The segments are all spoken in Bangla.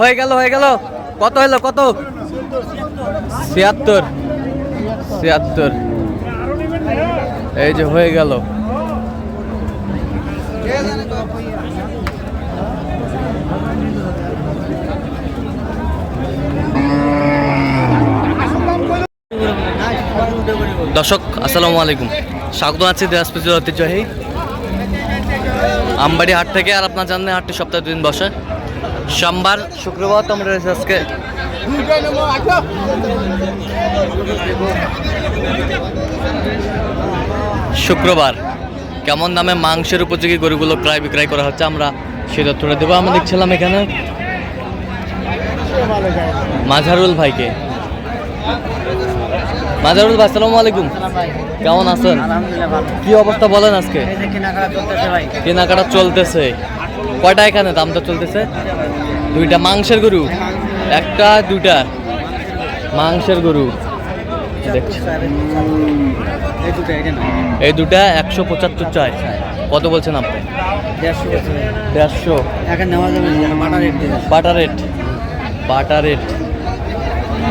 হয়ে গেল হয়ে গেল। কত হলো, কত? ছিয়াত্তর। ছিয়াত্তর। এই যে হয়ে গেল। দর্শক, আসসালামু আলাইকুম। স্বাগত আছি দিনাজপুর ঐতিহ্যবাহী। আমবাড়ি হাট থেকে আর আপনার জানেন হাটটি সপ্তাহে দুদিন বসে। সোমবার শুক্রবার তো আমরা আজকে শুক্রবার। কেমন দামে মাংসের উপযোগী গরুগুলো ক্রয় বিক্রয় করা হচ্ছে আমরা সে তথ্যটা দেবো। আমরা দেখছিলাম এখানে মাঝারুল ভাইকে। মাঝারুল ভাই আসসালামু আলাইকুম। কেমন আছেন? কি অবস্থা বলেন আজকে? কেনাকাটা চলতেছে ভাই। কেনাকাটা চলতেছে। কয়টা এখানে? দামটা চলতেছে? দুইটা মাংসের গরু। একটা, দুইটা। মাংসের গরু। এই দুটো একশো পঁচাত্তর চাই। কত বলছেন আপনি? দেড়শো। এখন বাটার রেট। Butter rate.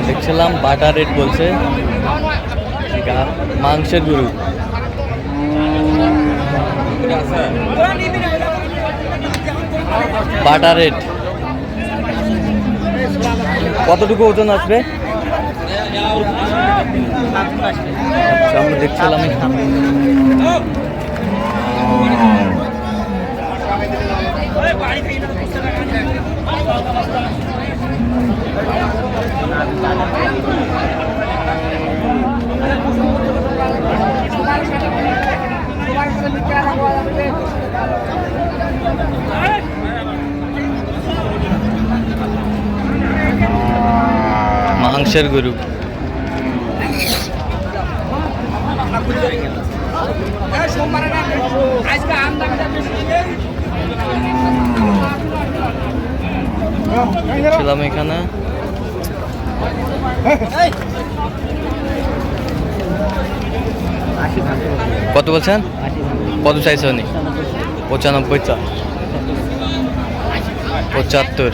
দেখছিলাম, বাটার রেট বলছে। মাংসের গরু। বাটার রেট কতটুকু ওজন আসবে আচ্ছা, আমরা দেখছিলাম এখানে। মাংসের গরু। ছিলাম এখানে। কত বলছেন? কত চাইছে উনি? পঁচানব্বই চা। পঁচাত্তর।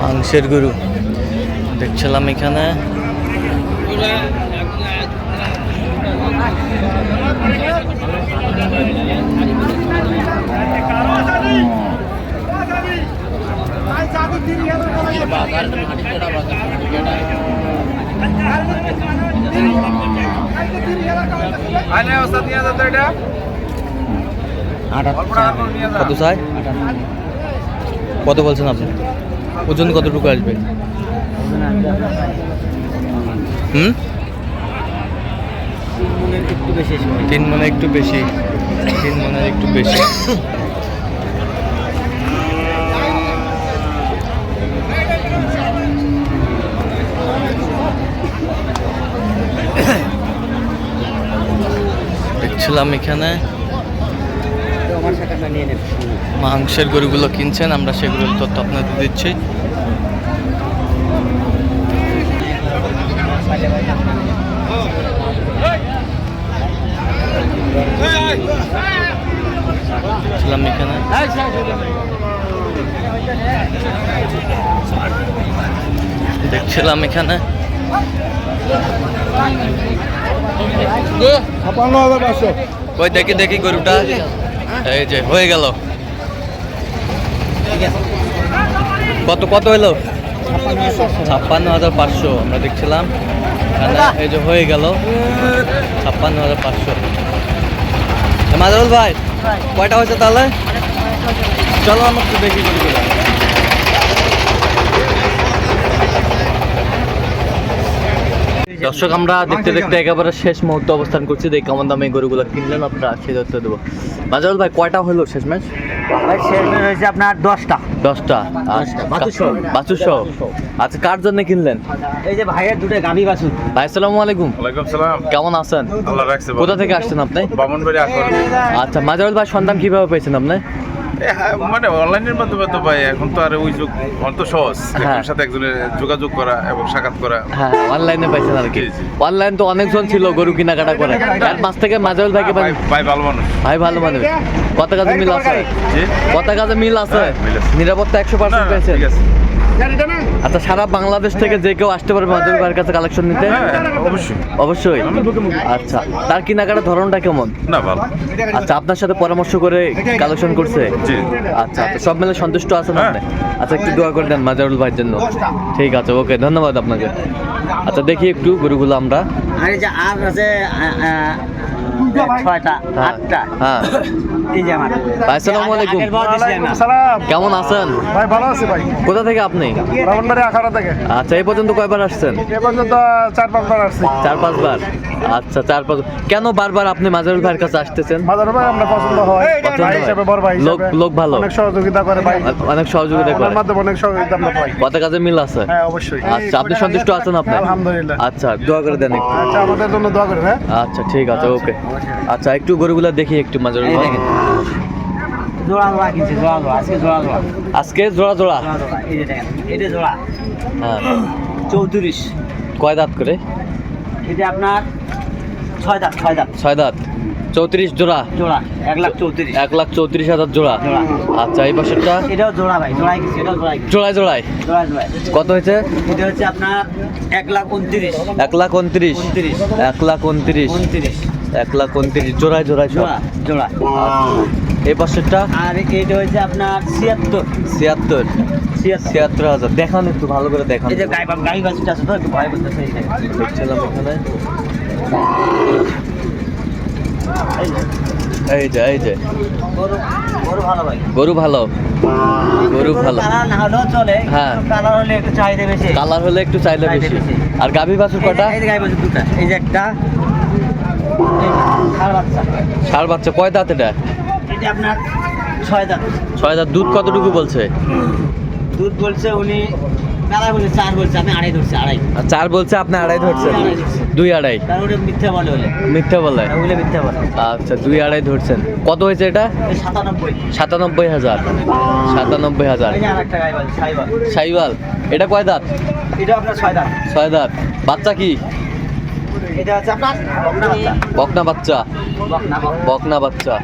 মাংসের গরু। দেখছিলাম এখানে। কত চাই কত বলছেন আপনি? ওজন কতটুকু আসবে? হুম? তিন মনে একটু বেশি তিন মনে একটু বেশি। দেখছিলাম এখানে। মাংসের গরুগুলো কিনছেন আমরা সেগুলোর তথ্য আপনাদের দিচ্ছি। দেখছিলাম এখানে। কই দেখি দেখি গরুটা। এই যে, হয়ে গেল। কত কত হলো ছাপ্পান্ন হাজার পাঁচশো, আমরা দেখছিলাম। এখানে এই যে হয়ে গেল। ছাপ্পান্ন হাজার পাঁচশো। মাদারুল ভাই, কয়টা হয়েছে তাহলে? চলো আমার একটু দেখি দর্শক আমরা দেখতে দেখতে একেবারে শেষ মুহূর্তে অবস্থান করছি। দেখি কেমন দামে গরুগুলো কিনলেন আপনারা সেই তথ্য দেবো। মাজারুল ভাই কয়টা হলো শেষ ম্যাচ? হয়েছে আপনার দশটা। দশটা। বাছুরসহ আচ্ছা কার জন্য কিনলেন? এই যে ভাইয়ের দুটো বাছুর। ভাই আসসালামু আলাইকুম। ওয়ালাইকুম সালাম। কেমন আছেন? আল্লাহ রাখছে কোথা থেকে আসছেন আপনি? বামনবাড়ি আচ্ছা মাজারুল ভাই সন্ধান কীভাবে পেয়েছেন আপনি? মানে অনলাইনের মাধ্যমে তো ভাই এখন তো আর ওই যুগ সহজ। হ্যাঁ। একজনের সাথে একজনের যোগাযোগ করা এবং সাক্ষাৎ করা। হ্যাঁ অনলাইনে পাইছেন আর কি। অনলাইন তো অনেকজন ছিল গরু কেনাকাটা করে। এক মাস থেকে মাজাউল ভাইকে ভাই পাই- ভাই ভালো মানুষ। ভাই ভালো মানুষ। কত কাজে মিল আছে? জি। কত কাজে মিল আছে? হ্যাঁ, মিল আছে। নিরাপত্তা একশো পার্সেন্ট পেয়েছে পেয়েছেন। ঠিক আছে। আচ্ছা সারা বাংলাদেশ থেকে যে কেউ আসতে পারবে মাজাউল ভাইয়ের কাছে কালেকশন নিতে? হ্যাঁ অবশ্যই। অবশ্যই। আচ্ছা তার কেনাকাটা ধরনটা কেমন? না ভালো। আচ্ছা আপনার সাথে পরামর্শ করে কালেকশন করছে? জি। আচ্ছা আচ্ছা সব মিলে সন্তুষ্ট আছেন হ্যাঁ। আপনি? আচ্ছা একটু দোয়া করে দেন মাজারুল ভাইয়ের জন্য। ঠিক আছে ওকে ধন্যবাদ আপনাকে। আচ্ছা দেখি একটু গরুগুলো আমরা। আর এই যে আর আছে ছয়টা হ্যাঁ। আটটা। হ্যাঁ। এই যে আমার। ভাই, আসসালামু আলাইকুম। আগের বার দিছিলাম না। সালাম কেমন আছেন? ভাই ভালো আছে ভাই। কোথা থেকে আপনি? ব্রাহ্মণবাড়ি আখাড়া থেকে। আচ্ছা এই পর্যন্ত কয়বার আসছেন? পর্যন্ত চার পাঁচবার আসছি। চার পাঁচবার? আচ্ছা চার পাঁচ কেন বারবার আপনি মাজারুল ভাইয়ের কাছে আসতেছেন? মাদার ভাই আমরা পছন্দ হয়। ভাই। হয়। বড় ভাই লোক- লোক ভালো। অনেক সহযোগিতা করে ভাই। অনেক সহযোগিতা করে ওনার মাধ্যমে অনেক সহযোগিতা আমরা পাই। কত কাজে মিল আছে? হ্যাঁ অবশ্যই। আচ্ছা আপনি সন্তুষ্ট আছেন আপনি? আলহামদুলিল্লাহ। আচ্ছা দোয়া করে দেন আচ্ছা আমাদের জন্য দোয়া করেন হ্যাঁ। আচ্ছা ঠিক আছে ওকে। আচ্ছা একটু গরুগুলা দেখি একটু জোড়া আজকে জোড়া জোড়া। হ্যাঁ। চৌত্রিশ। কয় দাঁত করে? এটা আপনার ছয় দাঁত ছয় দাঁত। ছয় দাঁত। চৌত্রিশ জোড়া? জোড়া এক লাখ চৌত্রিশ। এক লাখ চৌত্রিশ হাজার জোড়া। আচ্ছা এই পাশেরটা? এটাও জোড়া ভাই জোড়াই এটাও জোড়াই জোড়ায় জোড়ায় জোড়া জোড়াই। কত হয়েছে? এটা হচ্ছে আপনার এক লাখ উনত্রিশ। এক লাখ উনত্রিশ। উনত্রিশ। এক লাখ উনত্রিশ। উনত্রিশ। এক লাখ উনত্রিশ জোড়ায় জোড়ায় সব? জোড়া জোড়া। এই পাশেরটা? আর এটা হচ্ছে আপনার ছিয়াত্তর। ছিয়াত্তর। ছিয়াত্তর। হাজার। দেখান একটু ভালো করে দেখান। এই যে গাই গাই বাছুরটা আছে তো একটু ভয় করতেছে এই দেখেন। দেখছিলাম এখানে এই যে, এই যে। গরু ভালো ভাই। গরু ভালো। গরু ভালো। হ্যাঁ। কালার হলে একটু চাহিদা বেশি। কালার হলে একটু চাইলে চাইলে বেশি। আর গাভী বাছুর কটা? এই যে গাই বাছুর দুটা। এই যে একটা ষাঁড় বাচ্চা। কয় দাঁত এটা? যে আপনার ছয় দাঁত। ছয় দাঁত দুধ কতটুকু বলছে? দুধ বলছে উনি চার বলছে আমি আড়াই ধরছি আড়াই। চার বলছে আপনি আড়াই ধরছেন? দুই আড়াই? মিথ্যা বলে মিথ্যা বলে? ওগুলো মিথ্যা বলে। আচ্ছা দুই আড়াই ধরছেন। কত হয়েছে এটা? সাতানব্বই। সাতানব্বই হাজার। সাতানব্বই হাজার। সাইওয়াল এটা কয় দাঁত? এটা আপনার ছয় দাঁত। ছয় দাঁত। বাচ্চা কি? এটা হচ্ছে আপনার? বকনা বাচ্চা। বকনা বাচ্চা।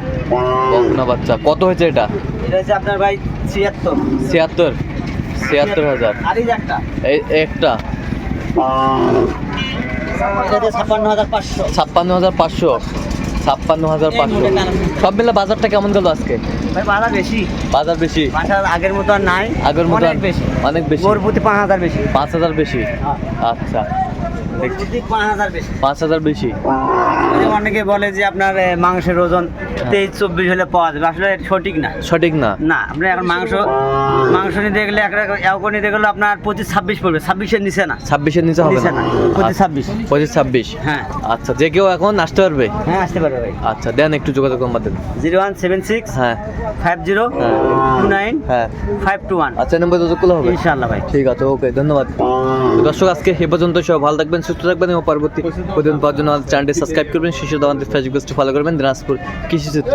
বকনা বাচ্চা। কত হয়েছে এটা? এটা হচ্ছে আপনার ভাই ছিয়াত্তর। ছিয়াত্তর। ছিয়াত্তর হাজার। এই একটা? ছাপ্পান্ন হাজার পাঁচশো। ছাপ্পান্ন হাজার পাঁচশো। ছাপ্পান্ন হাজার পাঁচশো সব মিলে বাজারটা কেমন গেল আজকে? বাজার বেশি। বাজার বেশি। আগের মতো আর নাই। আগের মতো অনেক আর- বেশি। অনেক বেশি। গোর প্রতি পাঁচ হাজার বেশি। পাঁচ হাজার বেশি। আচ্ছা। গোর প্রতি পাঁচ হাজার বেশি। যে অনেকে বলে যে আপনার মাংসের ওজন তেইশ চব্বিশ হলে পাওয়া যাবে। আসলে সঠিক না। সঠিক না? না আপনি এখন মাংস মাংস নিতে গেলে একটা নিতে গেলে আপনার পঁচিশ ছাব্বিশ পড়বে। ছাব্বিশের নিচে না। ছাব্বিশের নিচে হবে না? পঁচিশ ছাব্বিশ পঁচিশ ছাব্বিশ হ্যাঁ। আচ্ছা যে কেউ এখন আসতে পারবে? হ্যাঁ আসতে পারবে ভাই। আচ্ছা দেন একটু যোগাযোগ নাম্বার দেন। জিরো ওয়ান সেভেন সিক্স হ্যাঁ। ফাইভ জিরো হ্যাঁ। টু নাইন হ্যাঁ। Five two one. আচ্ছা নম্বর যোগাযোগ করলে হবে? ইনশাআল্লাহ ভাই। ঠিক আছে ওকে ধন্যবাদ। দর্শক আজকে এ পর্যন্ত সব ভালো থাকবেন সুস্থ থাকবেন এবং পরবর্তী প্রতিদিন পাওয়ার জন্য আমাদের চ্যানেলটি সাবস্ক্রাইব করবেন। শিশু দাওয়ান্তের ফেসবুক পেজটি ফলো করবেন। দিনাজপুর কৃষি চিত্র